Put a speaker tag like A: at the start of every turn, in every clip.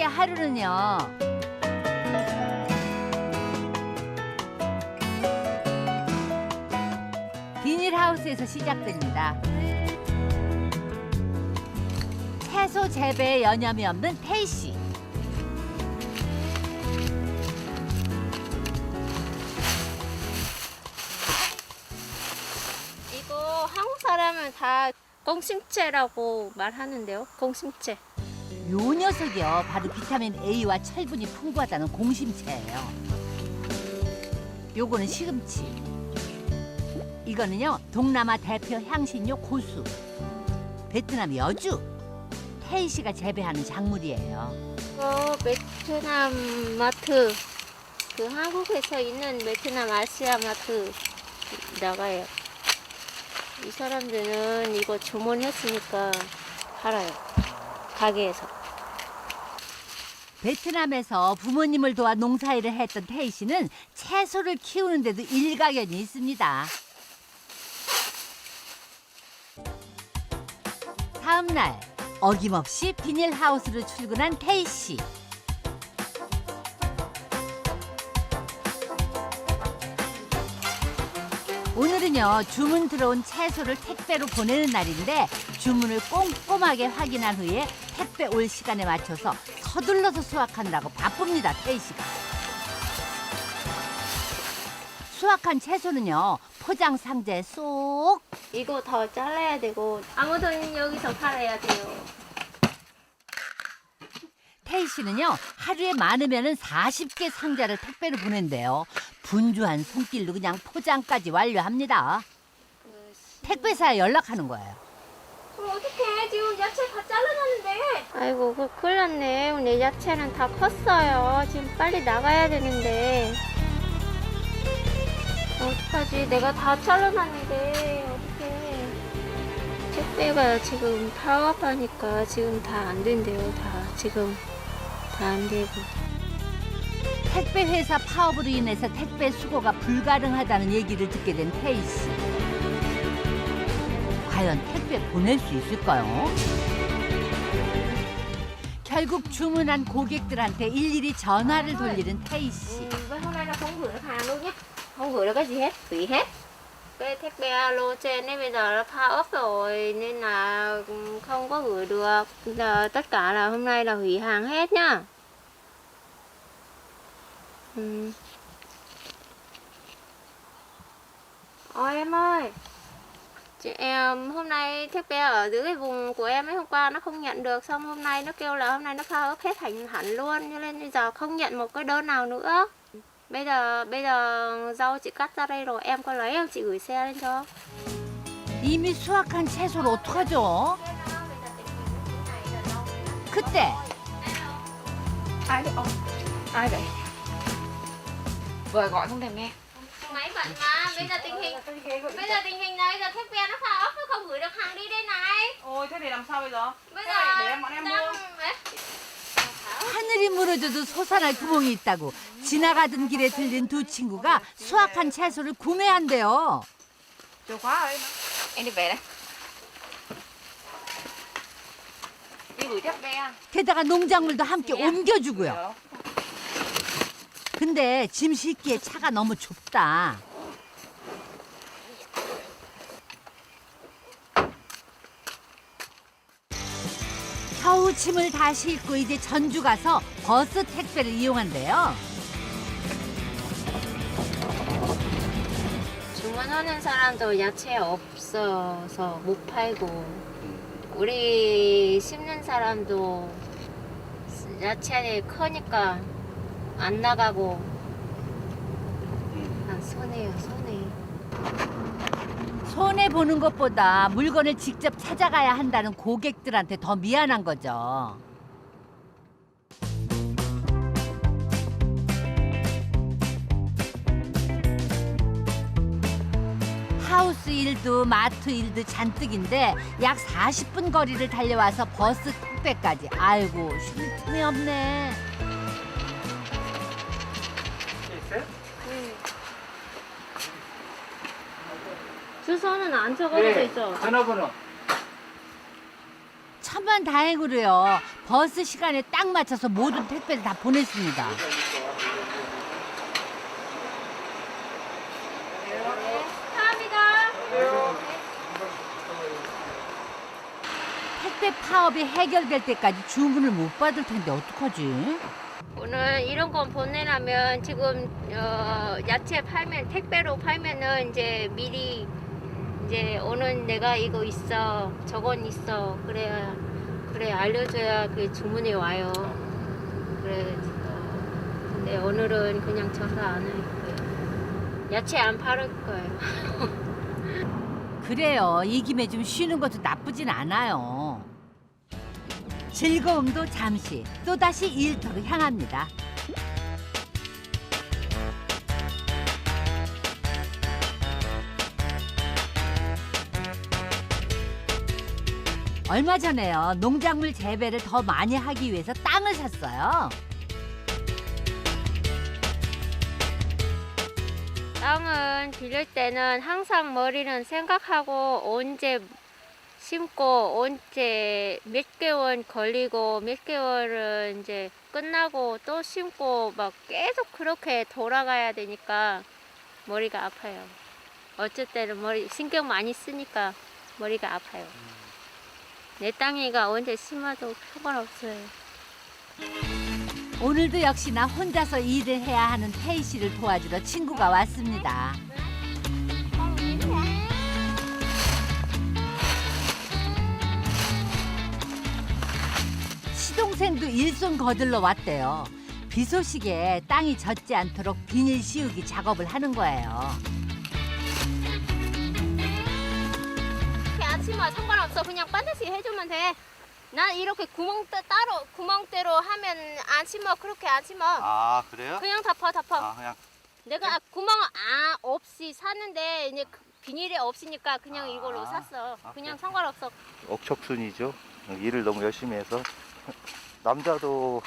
A: 씨의 하루는요. 비닐하우스에서 시작됩니다. 채소 재배에 여념이 없는 태희 씨.
B: 이거 한국 사람은 다 공심채라고 말하는데요. 공심채.
A: 요 녀석이요. 바로 비타민 A와 철분이 풍부하다는 공심채예요. 요거는 시금치. 이거는요. 동남아 대표 향신료 고수. 베트남 여주. 태희 씨가 재배하는 작물이에요.
B: 이거 베트남 마트. 그 한국에서 있는 베트남 아시아 마트 나가요. 이 사람들은 이거 주문했으니까 팔아요. 가게에서.
A: 베트남에서 부모님을 도와 농사일을 했던 태희 씨는 채소를 키우는 데도 일가견이 있습니다. 다음 날 어김없이 비닐하우스로 출근한 태희 씨. 오늘은요 주문 들어온 채소를 택배로 보내는 날인데 주문을 꼼꼼하게 확인한 후에 택배 올 시간에 맞춰서 서둘러서 수확하느라고 바쁩니다 태희 씨가. 수확한 채소는요 포장 상자에 쏙
B: 이거 더 잘라야 되고 아무튼 여기서 팔아야 돼요.
A: 태희 씨는요 하루에 많으면은 40개 상자를 택배로 보낸대요. 분주한 손길로 그냥 포장까지 완료합니다. 택배사에 연락하는 거예요.
B: 그럼 어떡해 지금 야채 다 아이고 그 큰일 났네. 오늘 야채는 다 컸어요. 지금 빨리 나가야 되는데. 어떡하지? 내가 다 잘라놨는데. 어떡해. 택배가 지금 파업하니까 지금 다 안 된대요 다. 지금 다 안 되고.
A: 택배 회사 파업으로 인해서 택배 수거가 불가능하다는 얘기를 듣게 된 씨. 과연 택배 보낼 수 있을까요? 결국 주문한 고객들한테 일일이 전화를 돌리는 태희 씨.
B: với hôm nay là không gửi được hàng đâu nhé không gửi được cái gì hết hủy hết cái 택배 alo trên ấy bây giờ nó pha ốp rồi nên là không có gửi được giờ tất cả là hôm nay là hủy hàng hết nhá ừ. Ôi em ơi Chị em hôm nay 택배 ở dưới cái vùng của em ấy hôm qua nó không nhận được xong hôm nay nó kêu là hôm nay nó pha ốp hết thành hẳn luôn cho nên bây giờ không nhận một cái đơn nào nữa bây giờ bây giờ rau chị cắt ra đây rồi em có lấy không chị gửi xe lên cho
A: 이미 수확한 채소를 어떡하죠? 그때
C: ai vậy ông ai vậy vợ gọi không thèm nghe
B: máy bận mà bây giờ tình hình bây giờ tình hình này giờ 택배 nó pha ốp nó không gửi được hàng đi đây này
C: ôi thế thì làm sao bây giờ
B: bây giờ
C: để em bọn em mua.
A: 하늘이 무너져도 솟아날 구멍이 있다고 지나가던 길에 들린 두 친구가 수확한 채소를 구매한대요.
C: chìa khóa mà. em đi về đây đi gửi 택배
A: 게다가 농작물도 함께
C: 예.
A: 옮겨주고요. 근데 짐 싣기에 차가 너무 좁다. 겨우 짐을 다 싣고 이제 전주 가서 버스 택배를 이용한대요.
B: 주문하는 사람도 야채 없어서 못 팔고 우리 심는 사람도 야채 크니까 안 나가고 아, 손해요 손해
A: 손해 보는 것보다 물건을 직접 찾아가야 한다는 고객들한테 더 미안한 거죠. 하우스 일도 마트 일도 잔뜩인데 약 40분 거리를 달려와서 버스 택배까지 아이고 쉴 틈이 없네.
B: 주소는 안 적어져 있어
D: 전화번호.
A: 천만 다행으로요. 버스 시간에 딱 맞춰서 모든 택배를 다 보냈습니다.
B: 감사합니다.
A: 택배 파업이 해결될 때까지 주문을 못 받을 텐데 어떡하지?
B: 오늘 이런 건 보내려면 지금 어, 야채 팔면 택배로 팔면은 이제 미리 이제 오늘 내가 이거 있어 저건 있어 그래야 그래 알려줘야 그 주문이 와요. 그래 어, 근데 오늘은 그냥 저사 안 할 거예요. 야채 안 팔을 거예요.
A: 그래요. 이 김에 좀 쉬는 것도 나쁘진 않아요. 즐거움도 잠시 또다시 일터로 향합니다. 얼마 전에요. 농작물 재배를 더 많이 하기 위해서 땅을 샀어요.
B: 땅은 빌릴 때는 항상 머리는 생각하고 언제 심고 언제 몇 개월 걸리고 몇 개월은 이제 끝나고 또 심고 막 계속 그렇게 돌아가야 되니까 머리가 아파요. 어쩔 때는 머리 신경 많이 쓰니까 머리가 아파요. 내 땅이가 언제 심어도 상관없어요.
A: 오늘도 역시나 혼자서 일을 해야 하는 태희 씨를 도와주러 친구가 왔습니다. 시동생도 일손 거들러 왔대요. 비 소식에 땅이 젖지 않도록 비닐 씌우기 작업을 하는 거예요.
B: 심어 상관없어 그냥 반드시 해주면 돼. 난 이렇게 구멍 따- 따로 구멍대로 하면 안 심어 그렇게 안 심어.
D: 아 그래요?
B: 그냥 덮어 덮어.
D: 아 그냥
B: 내가 구멍 아 없이 사는데 이제 그 비닐이 없으니까 그냥
D: 아.
B: 이걸로 샀어.
D: 아,
B: 그냥
D: 그래.
B: 상관없어.
D: 억척순이죠. 일을 너무 열심히 해서 남자도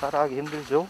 D: 따라하기 힘들죠.